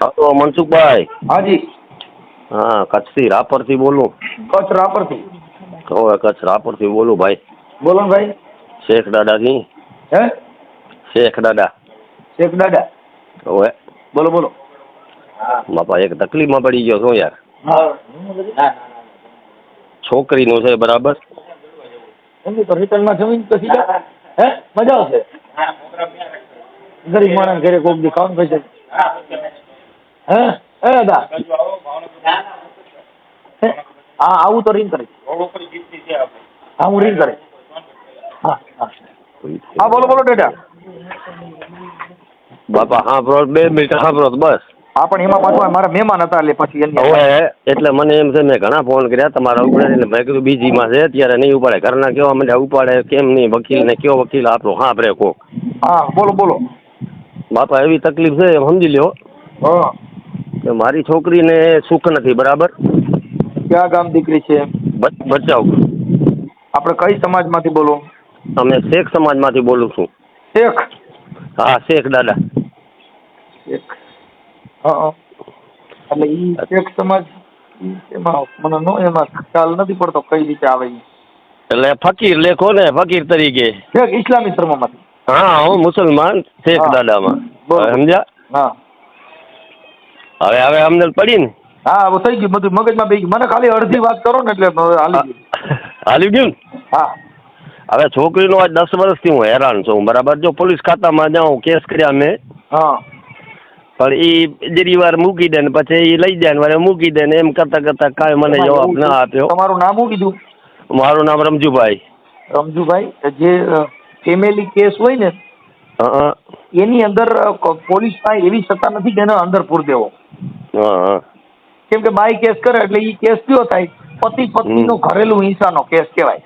Hello Mansukhbhai. હાજી. હા કચ્છથી રાપરથી બોલું. કચ્છ રાપરથી. હવે કચ્છ રાપરથી બોલું ભાઈ. બોલો ને ભાઈ. શેખ દાદાથી હે? શેખ દાદા. શેખ દાદા. હવે બોલો બોલો. બાપા એક તકલીફમાં પડી ગયો છું યાર. છોકરીનું છે બરાબર. એમની તો રિટર્નમાં જમીન જા. હે? મજા આવશે. ગરીબ માણસ ઘરે કોક દી ખાવાનું પૈસા હે હે? દા. હા? આવું તો રીંગ કરે હા હું રીંગ કરે. હા હા. હા બોલો બોલો ડેટા. બાપા હા બ્રો બે મિનિટ. હા બ્રો બસ. હા પણ એમાં પાછું મારા મહેમાન હતા એટલે પછી એની હવે એટલે મને એમ છે મેં ઘણા ફોન કર્યા તમારા ઉપડે એટલે મેં કીધું બીજીમાં છે અત્યારે નહીં ઉપાડે. ઘરના કેવા મને ઉપાડે કેમ નહીં વકીલ ને કયો વકીલ આપણો હા બ્રે કોક હા બોલો બોલો. બાપા એવી તકલીફ છે એમ સમજી લ્યો. હા. કે મારી છોકરીને સુખ નથી બરાબર? ક્યાં ગામ દીકરી છે? બચાવ. આપણે કઈ સમાજમાંથી બોલો? અમે શેખ સમાજમાંથી બોલું છું. શેખ? હા શેખ દાદા. શેખ. હા એટલે ઈ શેખ સમાજ એમાં મને નો એમાં ખ્યાલ નથી પડતો કઈ રીતે આવે એટલે ફકીર લેખો ને ફકીર તરીકે. શેખ ઇસ્લામી ધર્મમાંથી. હા હું મુસલમાન શેખ દાદામાં. સમજ્યા? હા. હવે હવે અમને પડી ને હા હવે થઈ ગયું બધું મગજમાં બેસી મને ખાલી અડધી વાત કરો ને એટલે હાલી ગયું. હાલી ગયું હા. હવે છોકરીનો આજ દસ વર્ષથી હું હેરાન છું. બરાબર જો પોલીસ ખાતામાં જાઉં કેસ કર્યા મેં. હા. પણ એ જેરી વાર મૂકી દે ને પછી એ લઈ જાય ને મૂકી દે ને એમ કરતા કરતા કાંઈ મને જવાબ ના આપ્યો. તમારું નામ શું કીધું? મારું નામ રમજુભાઈ. રમજુભાઈ જે ફેમિલી કેસ હોય ને એની અંદર પોલીસ પાસે એવી સત્તા નથી કે એનો અંદર પૂર દેવો. કેમ કે બાય કેસ કરે એટલે એ કેસ કયો થાય? પતિ પત્નીનો ઘરેલું હિંસાનો કેસ કહેવાય.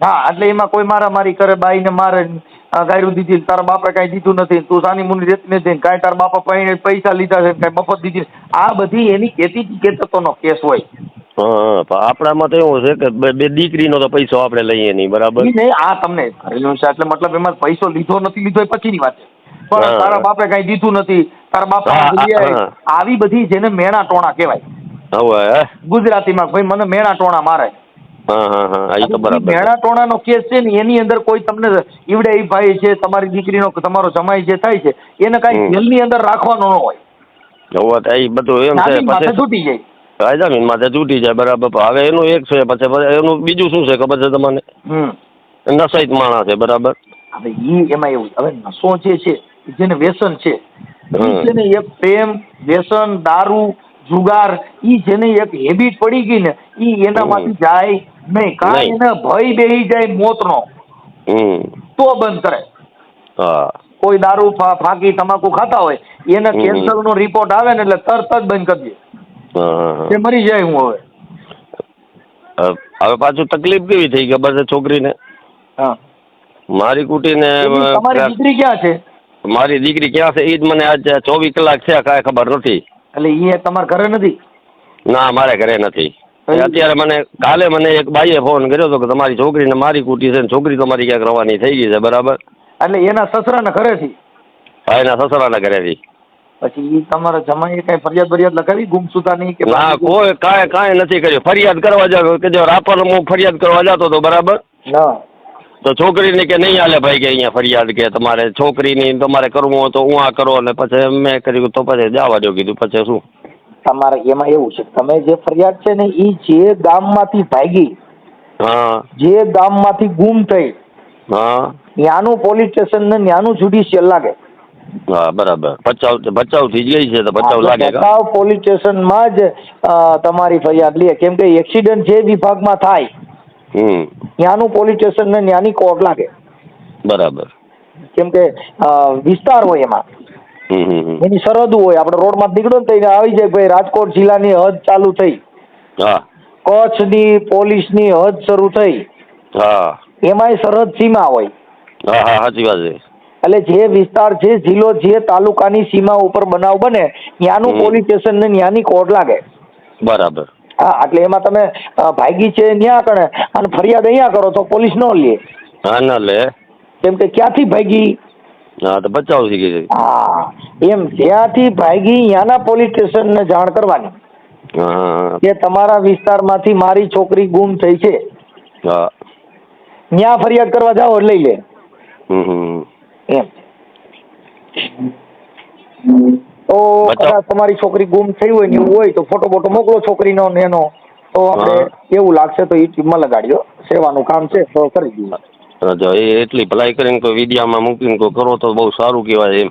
હા. એટલે એમાં કોઈ મારામારી કરે બાઈને મારે અ, ગાયરું દીધી તારા બાપે કાંઈ દીધું નથી તું સાની મુની રેતી નથી કાંઈ તારા બાપા પૈસા લીધા છે કાંઈ મફત દીધી આ બધી એની કેતી કેતકોનો કેસ હોય. હા આપણામાં તો એવું છે કે બે દીકરીનો તો પૈસો આપણે લઈએ નહીં બરાબર? નહીં આ તમને ઘરેલું એટલે મતલબ એમાં પૈસો લીધો નથી લીધો એ પછીની વાત છે. પણ તારા બાપે કાંઈ દીધું નથી તારા બાપા. આવી બધી જેને મેણા ટોણા કહેવાય. હવે ગુજરાતીમાં ભાઈ મને મેણા ટોણા મારે. મેણા ટોણા ટોણાનો કેસ છે ને એની અંદર કોઈ તમને ઈવડે ઈ ભાઈ છે તમારી દીકરીનો તમારો જમાઈ જે થાય છે એને કાંઈ. જેલની અંદર રાખવાનો ન હોય. બધું એમ છે છૂટી જાય. જમીન માથે તૂટી જાય બરાબર. હવે એનું એક છે પછી એનું બીજું શું છે ખબર છે તમને? હમ. નસાઈત માણસ છે બરાબર. હવે ઈ એમાં એવું હવે નશો જે છે જેને વ્યસન છે ઈ હમ. છે ને એક પ્રેમ વ્યસન દારૂ જુગાર ઈ જેને એક હેબિટ પડી ગઈ ને ઈ એનામાંથી જાય નહીં. કારણ. એને ભય બેહી જાય મોતનો. તો બંધ કરે. હા. કોઈ દારૂ ફાંકી તમાકુ ખાતા હોય એને. કેન્સર નો રિપોર્ટ આવે ને એટલે તરત જ બંધ કરી દે. કે મરી જાય હું હવે. હવે પાછું તકલીફ કેવી થઈ ખબર છે છોકરીને? હા. મારી કુટીને તમારી દીકરી ક્યાં છે? મારી દીકરી ક્યાં છે? એ જ મને આજ ચોવીસ કલાક છે કાંઈ ખબર નથી. એટલે ઈ તમારા ઘરે નથી? ના મારે ઘરે નથી. અત્યારે મને કાલે મને એક બાઈએ ફોન કર્યો હતો કે તમારી છોકરીને મારી કુટી છે ને છોકરી તમારી ક્યાંક રવાની થઈ ગઈ છે બરાબર? એટલે એના સસરાના ઘરેથી? હા એના સસરાના ઘરેથી. પછી ઈ તમારા જમાઈએ કઈ ફરિયાદ ફરિયાદ લગાવી? નહીં કે ના કોઈ કાંઈ કાંઈ નથી કર્યું. ફરિયાદ કરવા જાવ કે જો રાપર હું ફરિયાદ કરવા જતો હતો બરાબર? હા તો છોકરીને કે નહીં હાલે ભાઈ કે અહીંયા ફરિયાદ કે તમારે છોકરીની તમારે કરવું હોય તો હું આ કરો અને પછી મેં કર્યું તો પછી જવા દો કીધું. પછી શું? તમારે એમાં એવું છે તમે જે ફરિયાદ છે ને એ જે ગામમાંથી ભાગી હા. જે ગામમાંથી ગુમ થઈ હા. ત્યાંનું પોલીસ સ્ટેશન ને ત્યાંનું જ્યુડિશિયલ લાગે. હા બરાબર. ભચાઉ ભચાઉ થઈ ગઈ છે તો બચાવ લાગે ભચાઉ પોલીસ સ્ટેશનમાં જ તમારી ફરિયાદ લે. કેમ કે એક્સિડન્ટ જે વિભાગમાં થાય હમ. ત્યાંનું પોલીસ સ્ટેશન ને ત્યાંની કોર્ટ લાગે. બરાબર. કેમ કે વિસ્તાર હોય એમાં. એની સરહદ હોય. આપણે રોડમાં નીકળો ને તો આવી જાય ભાઈ રાજકોટ જિલ્લાની હદ ચાલુ થઈ. હા. કચ્છની પોલીસની હદ શરૂ થઈ. હા. એમાંય સરહદ સીમા હોય. હા હા સાચી વાત છે. એટલે જે વિસ્તાર જે જિલ્લો જે તાલુકાની સીમા ઉપર બનાવ બને ત્યાંનું પોલીસ સ્ટેશન ને ત્યાંની કોર્ટ લાગે. બરાબર. હા એટલે એમાં તમે ભાગી છે ત્યાં કણે અને ફરિયાદ અહીંયા કરો તો પોલીસ ન લે. હા ના લે. કેમ કે ક્યાંથી ભાગી હા તો બચાવ થઈ ગઈ હા એમ ત્યાંથી ભાગી ત્યાંના પોલીસ સ્ટેશનને જાણ કરવાની કે તમારા વિસ્તારમાંથી મારી છોકરી ગુમ થઈ છે. હા. ત્યાં ફરિયાદ કરવા જાઓ લઈ લે. હમ હમ. એમ. તો કદાચ તમારી છોકરી ગુમ થઈ હોય ને એવું હોય તો ફોટો બોટો મોકલો છોકરીનો ને એનો. તો આપણે એવું લાગશે તો યુટ્યુબમાં લગાડ્યો સેવાનું કામ છે તો કરી હા, જો એ એટલી ભલાઈ કરીને કોઈ વિડીયામાં મૂકીને કોઈ કરો તો બહુ સારું કહેવાય એમ.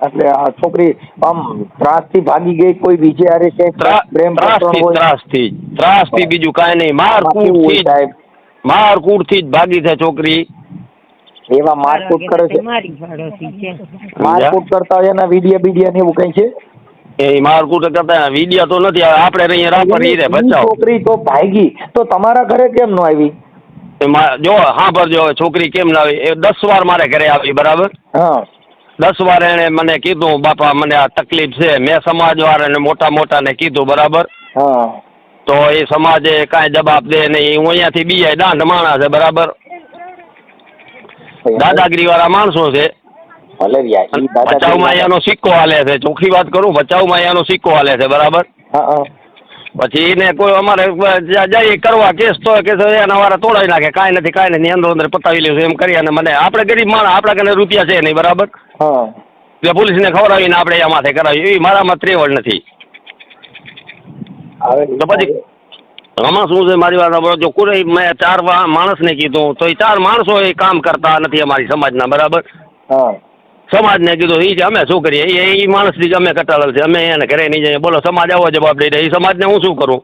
એટલે આ છોકરી આમ ત્રાસથી ભાગી ગઈ કોઈ બીજે આરે ક્યાંય પ્રેમ પ્રકરણ હોય. ત્રાસથી. ત્રાસથી બીજું કાંઈ નહીં. માર આમાં થી માર હોયથી જ ભાગી છે છોકરી. એવા મારકૂટ કરે છે. મારી છે. મારકૂટ કરતા હોય એના વીડિયો બીડિયા ને એવું કઈ છે? એ મારકૂટ કરતા વિડિયા તો નથી આવે. આપણે અહીંયા રાપર રે બચાવ. છોકરી તો ભાગી. તો તમારા ઘરે કેમ ન આવી? જો જો સાંભળજો હવે છોકરી કેમ ના આવી? એ દસ વાર મારે ઘરે આવી બરાબર? હા. દસ વાર એને મને કીધું બાપા મને આ તકલીફ છે. મેં સમાજ વાળાને મોટા મોટા ને કીધું બરાબર? હા. તો એ સમાજે કાંઈ જવાબ દે નહીં. હું અહીંયાથી બીજા દાંડ માણા છે બરાબર? દાદાગીરી વાળા માણસો છે. બચાવ માયાનો સિક્કો હાલે છે. ચોખ્ખી વાત કરું બચાવમાં માયાનો સિક્કો હાલે છે બરાબર? પછી એને કોઈ અમારે જ્યાં જઈએ કરવા કેસ તો કે એના વાળા તોડાવી નાખે. કાંઈ નથી કાંઈ નથી અંદર અંદર પતાવી લેશું એમ કરી અને મને આપણે ગરીબ માણસ આપણા કને રૂપિયા છે નહીં બરાબર? એટલે પોલીસને ખવડાવીને આપણે એમાંથી માથે કરાવી એ મારામાં ત્રેવડ નથી. તો પછી આમાં શું છે મારી વાત સાંભળો. જો કોઈ મેં ચાર માણસને કીધું તો એ ચાર માણસો એ કામ કરતા નથી અમારી સમાજના બરાબર? હા. સમાજને કીધું એ અમે શું કરીએ? એ એ માણસથી જ અમે કટાળેલ છે. અમે એને ઘરે નહીં જઈએ. બોલો સમાજ આવો જવાબ દઈ દે. એ સમાજને હું શું કરું?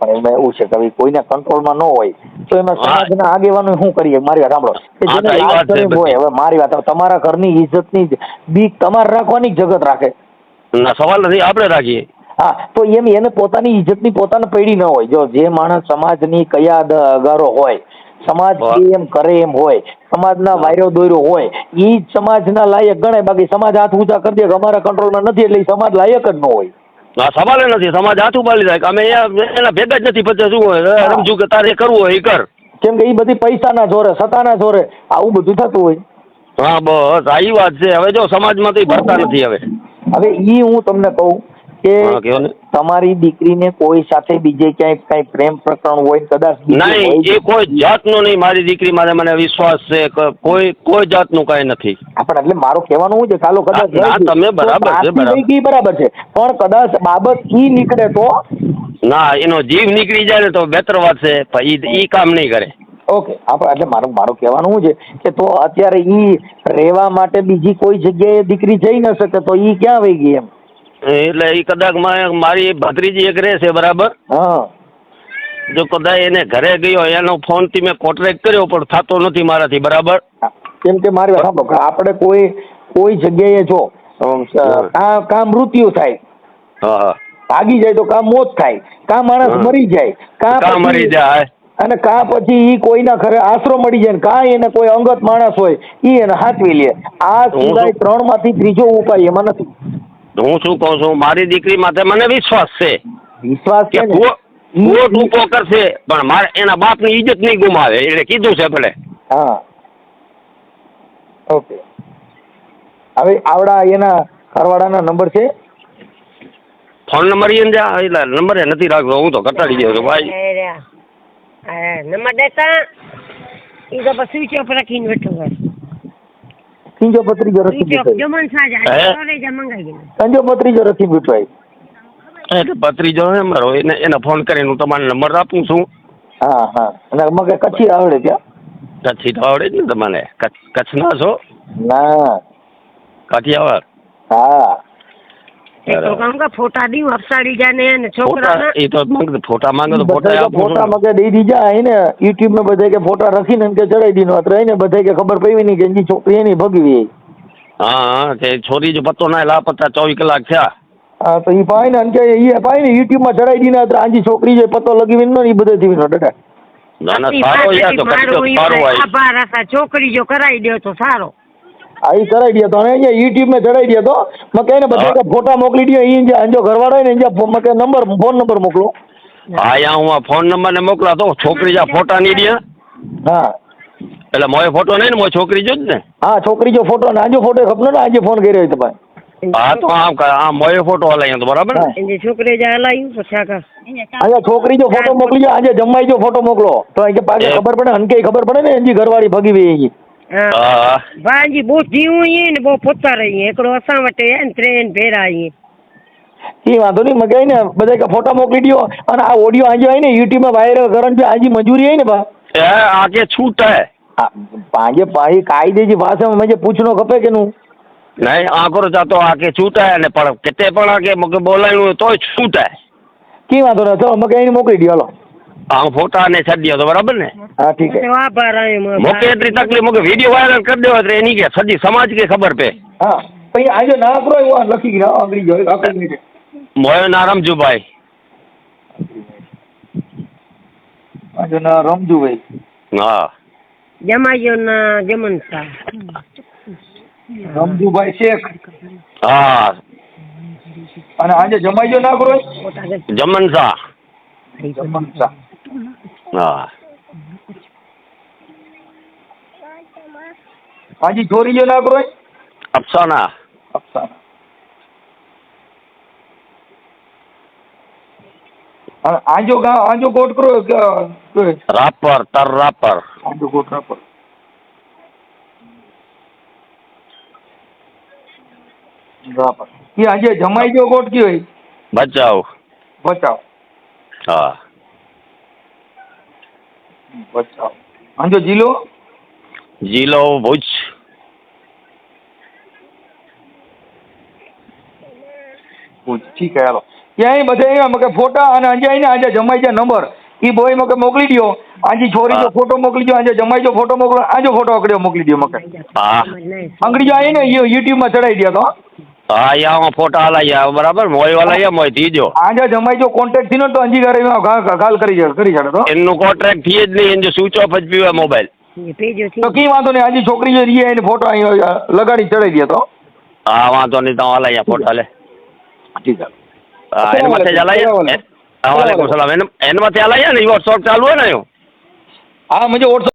પણ એમાં એવું છે કે કોઈને કંટ્રોલમાં ન હોય તો એમાં. સમાજના આગેવાનો શું કરીએ? મારી વાત સાંભળો. હોય હવે મારી વાત તમારા ઘરની ઇજ્જતની જ બીક તમારે રાખવાની જ જગત રાખે. ના સવાલ નથી. આપણે રાખીએ. હા તો એમ એને પોતાની ઇજ્જતની પોતાને પડી ન હોય. જો જે માણસ સમાજની કયા દ- અગારો હોય સમાજ એમ કરે એમ હોય સમાજના વાયરો દોર્યો હોય એ જ સમાજના લાયક ગણાય. બાકી સમાજ હાથ ઊંચા કરી દે કે અમારા કંટ્રોલમાં નથી એટલે સમાજ લાયક જ ન હોય. ના સવાલ નથી. સમાજ હાથ ઉપાડી જાય કે અમે એના ભેગા જ નથી. પછી શું હોય? હા. રમજુ કે તારે કરવું હોય એ કર. કેમ કે એ બધી પૈસાના જોરે સત્તાના જોરે. આવું બધું થતું હોય. હા બસ. આ વાત છે. હવે જો સમાજમાં તો ઈ ભરતા નથી હવે. હવે ઈ હું તમને કહું કે તમારી દીકરીને કોઈ સાથે બીજે ક્યાંય કઈ પ્રેમ પ્રકરણ હોય કદાચ નહીં એ કોઈ જાતનું નહીં. મારી દીકરી મારે મને વિશ્વાસ છે કોઈ કોઈ જાતનું કઈ નથી. આપણે એટલે મારું કહેવાનું શું છે ચાલો કદાચ ના, તમે બરાબર છે, બરાબર. બરાબર છે. પણ કદાચ બાબત ઈ નીકળે તો? ના એનો જીવ નીકળી જાય ને તો બેતર વાત છે ઈ ઈ કામ નહીં કરે. ઓકે આપણે એટલે મારું મારું કહેવાનું શું છે કે તો અત્યારે ઈ રહેવા માટે બીજી કોઈ જગ્યાએ દીકરી જઈ ન શકે તો ઈ ક્યાં વહી ગઈ એમ? એટલે એ કદાચ મારી ભત્રીજી એક રહે છે બરાબર? હા. જો કદાચ એને ઘરે ગયો એનો ફોનથી મેં કોન્ટ્રાક્ટ કર્યો પણ થતો નથી મારાથી બરાબર? કેમ કે મારી વાત આપણે કોઈ કોઈ જગ્યાએ જો અમ, હા. કા કા મૃત્યુ થાય. હા ભાગી જાય તો કા મોત થાય. કા માણસ મરી જાય. કા મરી જાય? અને કા પછી ઈ કોઈના ઘરે આશરો મળી જાય ને કા એને કોઈ અંગત માણસ હોય ઈ એને હાથવી લે. આ સિવાય ત્રણમાંથી ત્રીજો ઉપાય એમાં નથી. હું શું કહું છું મારી દીકરી માથે મને વિશ્વાસ છે વિશ્વાસ કે કુવો ટૂંકો કરશે પણ મારે એના બાપની ઇજ્જત નહીં ગુમાવે એટલે કીધું છે ભલે. હા. ઓકે. હવે આવડા એના ઘરવાળાના નંબર છે? ફોન નંબર એ જા એટલે નંબર એ નથી રાખતો હું તો કટાડી ગયો છું ભાઈ. નંબર દેતા? એ તો પછી સ્વિચ ઓફ રાખીને બેઠો હોય. ત્રીજો પત્રીજો રખી સ્વિચ ઓફ બેઠો જમણ સાજા હે? કોલેજ મંગાવી દે ત્રીજો પત્રીજો બેઠો હોય. એટલે ભત્રીજો છે મારો એને એને ફોન કરીને હું તમારો નંબર આપું છું. હા હા. અને મગે કચ્છી આવડે ત્યાં કચ્છી તો આવડે જ ને તમને કચ્છ કચ્છના છો? ના. કાઠિયાવાડ? હા. તો કહું કે ફોટા દી અપસાડી જાય ને એને ફોટા એ તો ફોટા માંગે તો ફોટા ફોટા છું. ને. મગે દઈ દીધા યુટ્યુબમાં બધા કે ફોટા રાખીને કે ચડાઈ દીધો અત્યારે આઈને બધા કે ખબર પડી નહીં કે એની છોકરી એની ભગવી હા. તે છોરી જો પત્તો ના લાપતા ચોવીસ કલાક થયા. હા તો ઈ પાય ને કે પાય ને યુટ્યુબમાં ચડાઈ દીને અત્યારે આજી છોકરી જે પતો લગી ને એ બધે થી ડડા ના ના સારો યાર તો છોકરી જો કરાવી દો તો સારો. ઈ ચડાઈ દે તો. અને અહીંયા યુટ્યુબમાં ચડાઈ દે તો. મેં કહીને બધા કે ફોટા મોકલી દો અહીં જે અંજો ઘરવાળો હોય ને અહીંયા મેં કે નંબર ફોન નંબર મોકલો. હા અહીંયા હું ફોન નંબર ને મોકલા તો છોકરી જા ફોટા ની દે. હા. એટલે મોય ફોટો નહીં ને મોય છોકરી જો જ ને? હા છોકરી જો ફોટો ને આજો ફોટો ખબર ને આજે ફોન કર્યો હોય તમારે હા તો આમ આમ આ મોએ ફોટો હલાય તો બરાબર ને? છોકરી જા હલાયું પછી આગળ અહીંયા છોકરી જો ફોટો મોકલી આજે જમાઈ જો ફોટો મોકલો. તો અહીં કે ખબર પડે હનકે ખબર પડે ને એની ઘરવાળી ભગી ગઈ હા. ભાજી બહુ જીવું અહીં ને બહુ પોતા રહીએ એકડો અસાં વટે ને ત્રેન ભેરા અહીં એ વાંધો નહીં મગાઈ ને. બધા ફોટા મોકલી દો અને આ ઓડિયો આંજો આવી ને યુટ્યુબમાં વાયરલ કરન છે આજી મંજૂરી આવી ને બા? એ આગે છૂટ હે. પાંજે પાહી કાયદેજી ભાષામાં મને પૂછનો ખપે કે નું? નહીં આકરો જાતો આકે છૂટાય ને પણ કેતે પણ આકે મગે બોલાયું તોય છૂટાય કી વાંધો ન તો મગે એને મોકલી દો હાલો. આમ ફોટા ને છડી દો તો બરાબર ને? હા ઠીક છે. મોકે એટલી તકલીફ મોકે વીડિયો વાયરલ કરી દેવો એટલે એની કે સજી સમાજ કે ખબર પે? હા પછી આજે ના કરો એવું લખી ગયા આંગળી જો આંગળી જો મોયો ના રમજુભાઈ. આજે ના રમજુ ભાઈ હા. જમાયો ના જમનતા રમજુભાઈ શેખ. હા. અને આજે જમાયો ના કરો જમન શાહ. જમનસા હા. આજે ચોરી જો ના કરો અફસાના. અફસાના. આજો ગા આજો કોટ કરો રાપર તર રાપર. આજો કોટ રાપર. રાપર. એ આજે જમાઈ ગયો કોટ કયો હોય બચાવ. બચાવ. હા. આજો જિલ્લો જિલ્લો ભુજ. ભુજ. ઠીક હે હાલો. ત્યાં બધે મકે ફોટા અને આજે આઈને આજે જમાઈ જાય નંબર. ઈ બોય મકે મોકલી દો આજે છોરી જો ફોટો મોકલી દ્યો આજે જમાઈ જો ફોટો મોકલો આજો ફોટો અકડ્યો મોકલી દો મકે. હા. અંગડી જો આઈને યુટ્યુબમાં ચડાઈ દ્યો તો. હા યા હું ફોટા હલાયા બરાબર? મોય વાલા મોયથી જો આજે જમાઈ જો કોન્ટેક્ટ થીનો તો અંજી ઘરે ગાલ કરી કરી છાડે તો. એમનું કોન્ટ્રાક્ટથી જ નહીં એનું સ્વિચ ઓફ જ પીવે મોબાઈલ તો કઈ વાંધો નહીં આજે છોકરી જો રીએ એને ફોટો અહીં લગાડી ચડાઈ દે તો. હા વાંધો નહીં તો હલાયા ફોટા લે. ઠીક હા એને માથે હલાયા વાલેકુમ સલામ. એને એને માથે હલાયા ને? વોટ્સઅપ ચાલુ હોય ને હા મુજે વોટ્સઅપ